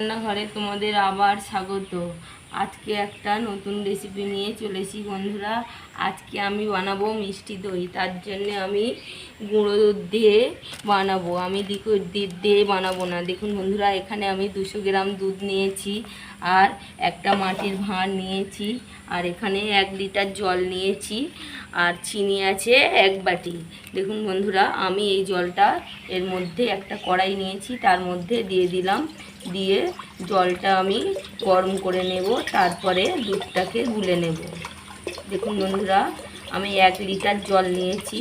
রান্নাঘরে তোমাদের আবার স্বাগত। আজকে একটা নতুন রেসিপি নিয়ে চলেছি বন্ধুরা। আজকে আমি বানাবো মিষ্টি দই। তার জন্য আমি গুঁড়ো দুধ দিয়ে বানাবো। আমি লিকুইড দুধ দিয়ে বানাবো না। দেখুন বন্ধুরা, এখানে আমি দুশো গ্রাম দুধ নিয়েছি আর একটা মাটির ভাঁড় নিয়েছি আর এখানে এক লিটার জল নিয়েছি আর চিনি আছে এক বাটি। দেখুন বন্ধুরা, আমি এই জলটা এর মধ্যে একটা কড়াই নিয়েছি, তার মধ্যে দিয়ে দিলাম দিয়ে জলটা আমি গরম করে নেব, তারপরে দুধটাকে গুলে নেব। দেখুন বন্ধুরা, আমি এক লিটার জল নিয়েছি,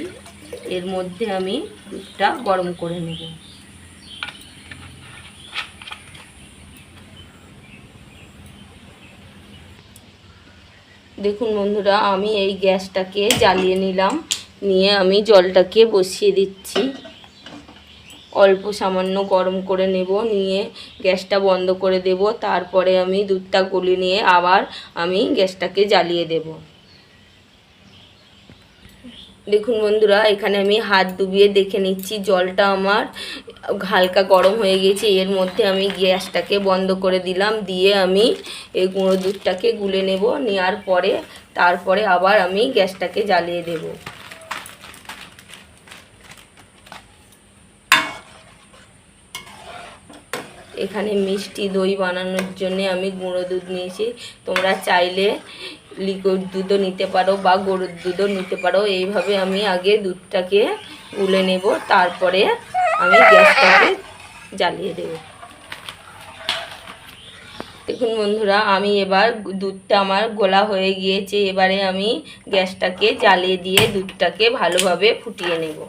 এর মধ্যে আমি দুধটা গরম করে নেব। দেখুন বন্ধুরা, আমি এই গ্যাসটাকে জ্বালিয়ে নিলাম, নিয়ে আমি জলটাকে বসিয়ে দিচ্ছি। অল্প সামান্য গরম করে নেব, নিয়ে গ্যাসটা বন্ধ করে দেব। তারপরে আমি দুধটা গলি নিয়ে আবার আমি গ্যাসটাকে জ্বালিয়ে দেব। দেখুন বন্ধুরা, এখানে আমি হাত ডুবিয়ে দেখে নিচ্ছি। জলটা আমার হালকা গরম হয়ে গেছে। এর মধ্যে আমি গ্যাসটাকে বন্ধ করে দিলাম। দিয়ে আমি এই গুঁড়ো দুধটাকে গুলে নেব। নেওয়ার পরে, তারপরে আবার আমি গ্যাসটাকে জ্বালিয়ে দেবো। এখানে মিষ্টি দই বানানোর জন্য আমি গুঁড়ো দুধ নিয়েছি। তোমরা চাইলে লিকুইড দুধও নিতে পারো বা গরুর দুধও নিতে পারো। এইভাবে আমি আগে দুধটাকে গুলে নেব, তারপরে আমি গ্যাসটাকে জ্বালিয়ে দেব। দেখুন বন্ধুরা, আমি এবার দুধটা আমার গোলা হয়ে গিয়েছে। এবারে আমি গ্যাসটাকে জ্বালিয়ে দিয়ে দুধটাকে ভালোভাবে ফুটিয়ে নেব।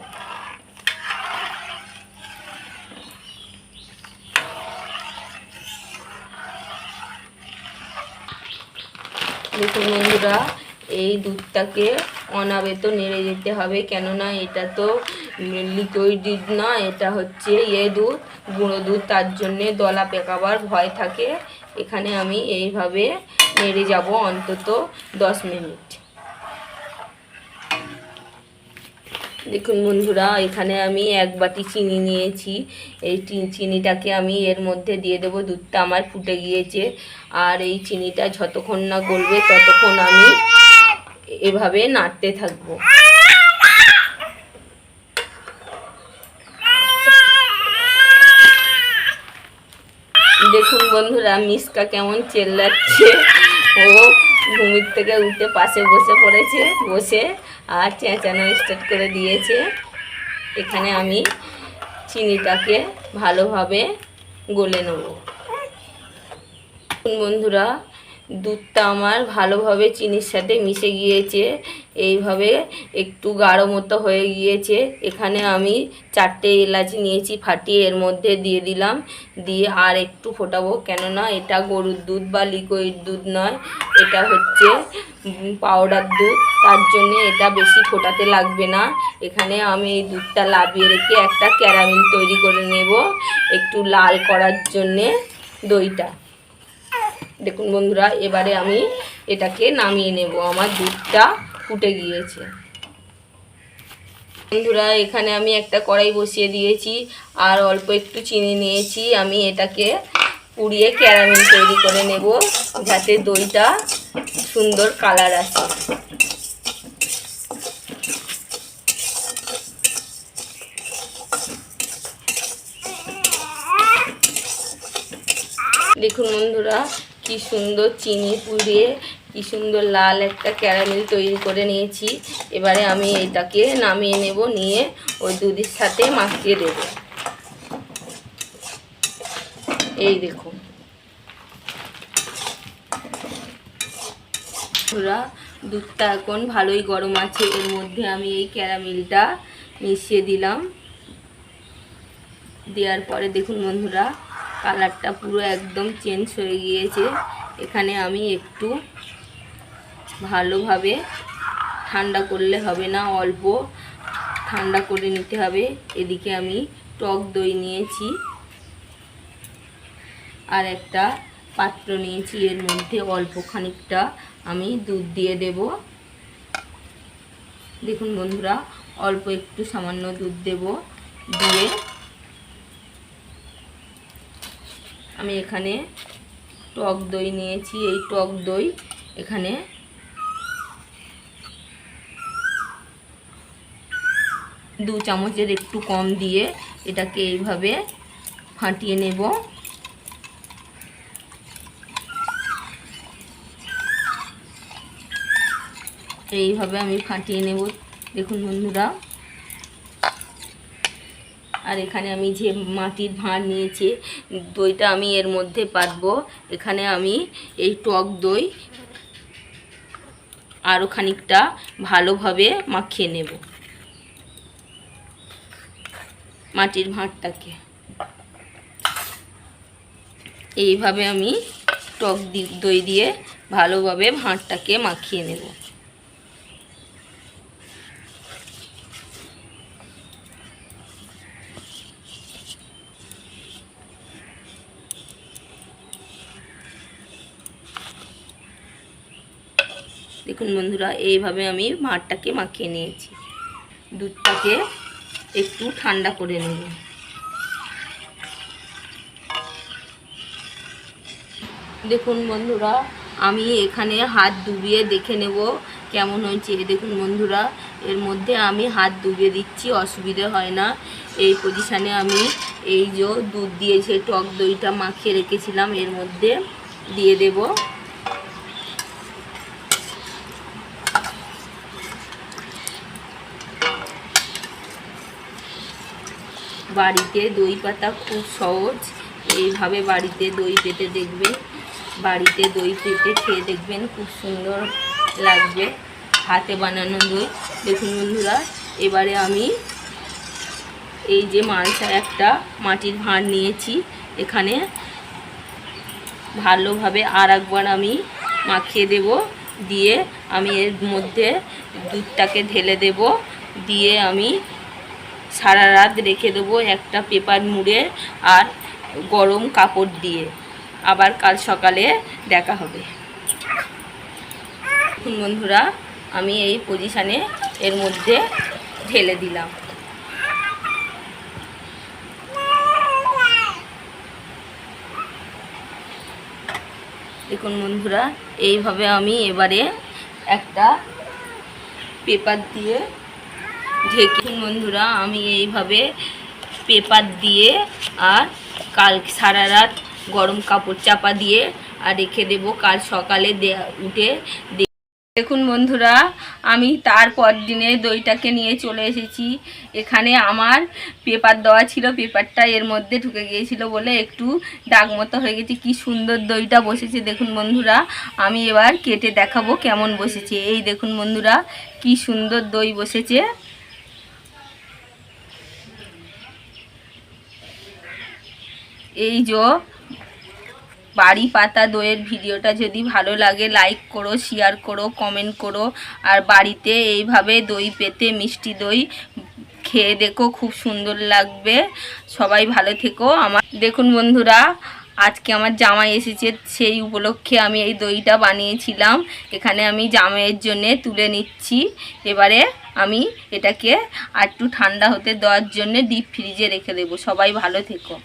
দেখুন বন্ধুরা, এই দুধটাকে অনাবেত নেড়ে যেতে হবে, কেননা এটা তো লিকুইড দুধ না, এটা হচ্ছে এ দুধ, গুঁড়ো দুধ, তার জন্যে দলা পেকাবার ভয় থাকে। এখানে আমি এইভাবে নেড়ে যাব অন্তত দশ মিনিট। দেখুন বন্ধুরা, এখানে আমি এক বাটি চিনি নিয়েছি। এই চিনিটাকে আমি এর মধ্যে দিয়ে দেবো, দুধটা আমার ফুটে গিয়েছে। আর এই চিনিটা যতক্ষণ না গলবে ততক্ষণ আমি এভাবে নাড়তে থাকব। দেখুন বন্ধুরা, মিসকা কেমন চেল্লাচ্ছে। ও ঘুমির থেকে উঠে পাশে বসে পড়েছে, বসে আর চেঁচানো স্টার্ট করে দিয়েছে। এখানে আমি চিনিটাকে ভালোভাবে গলে নেব। বন্ধুরা দুধটা আমার ভালোভাবে চিনির সাথে মিশে গিয়েছে। এইভাবে একটু গাঢ় মতো হয়ে গিয়েছে। এখানে আমি চারটে এলাচ নিয়েছি, ফাটিয়ে এর মধ্যে দিয়ে দিলাম। দিয়ে আর একটু ফোটাবো, কেননা এটা গরুর দুধ বা লিকুইড দুধ নয়, এটা হচ্ছে পাউডার দুধ। তার জন্য এটা বেশি ফোটাতে লাগবে না। এখানে আমি এই দুধটা লাবিয়ে রেখে একটা ক্যারামেল তৈরি করে নেব, একটু লাল করার জন্যে দইটা। দেখুন বন্ধুরা, এবারে আমি এটাকে নামিয়ে নেব। আমার দুধটা ফুটে গিয়েছে। বন্ধুরা, এখানে আমি একটা কড়াই বসিয়ে দিয়েছি, আর অল্প একটু চিনি নিয়েছি। আমি এটাকে পুড়িয়ে ক্যারামেল তৈরি করে নেব, যাতে দইটা সুন্দর কালার আসে। দেখুন বন্ধুরা কি সুন্দর চিনি পুড়িয়ে, কি সুন্দর লাল একটা ক্যারামেল তৈরি করে নিয়েছি। এবারে আমি এটাকে নামিয়ে নেব, নিয়ে ওই দুধের সাথে মাখিয়ে দেব। এই দেখুন। বন্ধুরা, দুধটা এখন ভালোই গরম আছে। এর মধ্যে আমি এই ক্যারামেলটা মিশিয়ে দিলাম। দেওয়ার পরে দেখুন বন্ধুরা কালারটা পুরো একদম চেঞ্জ হয়ে গিয়েছে। এখানে আমি একটু ভালোভাবে ঠান্ডা করলে হবে না, অল্প ঠান্ডা করে নিতে হবে। এদিকে আমি টক দই নিয়েছি আর একটা পাত্র নিয়েছি। এর মধ্যে অল্প খানিকটা আমি দুধ দিয়ে দেব। দেখুন বন্ধুরা, অল্প একটু সামান্য দুধ দেব। দিয়ে আমি এখানে টক দই নিয়েছি, এই টক দই এখানে। দু চামচের একটু কম দিয়ে এটাকে এইভাবে ফাটিয়ে নেব। এইভাবে আমি ফাটিয়ে নেব। দেখুন বন্ধুরা। আর এখানে আমি যে মাটির ভাঁড় নিয়েছি, দইটা আমি এর মধ্যে পাতবো। এখানে আমি এই টক দই আরও খানিকটা ভালোভাবে মাখিয়ে নেব। মাটির ভাঁড়টাকে। এইভাবে আমি টক দই দিয়ে ভালোভাবে ভাঁড়টাকে মাখিয়ে নেব। দেখুন বন্ধুরা, এইভাবে আমি ভাঁড়টাকে মাখিয়ে নিয়েছি। দুধটাকে একটু ঠান্ডা করে নেব। দেখুন বন্ধুরা, আমি এখানে হাত ডুবিয়ে দেখে নেব কেমন হয়েছে। দেখুন বন্ধুরা, এর মধ্যে আমি হাত ডুবিয়ে দিচ্ছি, অসুবিধে হয় না। এই পজিশানে আমি এই যে দুধ দিয়ে যে টক দইটা মাখিয়ে রেখেছিলাম, এর মধ্যে দিয়ে দেব। বাড়িতে দই পাতা খুব সহজ। এইভাবে বাড়িতে দই পেতে দেখবেন। বাড়িতে দই পেতে খেয়ে দেখবেন খুব সুন্দর লাগবে হাতে বানানো দই। দেখুন বন্ধুরা, এবারে আমি এই যে মালসা একটা মাটির ভাঁড় নিয়েছি। এখানে ভালোভাবে আর একবার আমি মাখিয়ে দেব। দিয়ে আমি এর মধ্যে দুধটাকে ঢেলে দেব। দিয়ে আমি সারা রাত রেখে দেবো একটা পেপার মুড়ে আর গরম কাপড় দিয়ে। আবার কাল সকালে দেখা হবে। বন্ধুরা, আমি এই পজিশানে এর মধ্যে ঢেলে দিলাম। দেখুন, বন্ধুরা, এইভাবে আমি এবারে একটা পেপার দিয়ে ঢেকে বন্ধুরা, আমি এইভাবে পেপার দিয়ে আর কাল সারা রাত গরম কাপড় চাপা দিয়ে আর রেখে দেব। কাল সকালে উঠে দেখুন বন্ধুরা, আমি তারপর দিনে দইটাকে নিয়ে চলে এসেছি। এখানে আমার পেপার দেওয়া ছিল, পেপারটা এর মধ্যে ঢুকে গিয়েছিল বলে একটু দাগ মতো হয়ে গেছে। কি সুন্দর দইটা বসেছে, দেখুন বন্ধুরা, আমি এবার কেটে দেখাবো কেমন বসেছে। এই দেখুন বন্ধুরা, কি সুন্দর দই বসেছে। এই যে, বাড়ি পাতা দইয়ের ভিডিওটা যদি ভালো লাগে লাইক করো শেয়ার করো কমেন্ট করো। আর বাড়িতে এইভাবে দই পেতে মিষ্টি দই খেয়ে দেখো, খুব সুন্দর লাগবে। সবাই ভালো থেকো। আমার দেখুন বন্ধুরা, আজকে আমার জামাই এসেছে, সেই উপলক্ষে আমি এই দইটা বানিয়েছিলাম। এখানে আমি জামাইয়ের জন্যে তুলে নিচ্ছি। এবারে আমি এটাকে আর একটু ঠান্ডা হতে দেওয়ার জন্যে ডিপ ফ্রিজে রেখে দেবো। সবাই ভালো থেকো।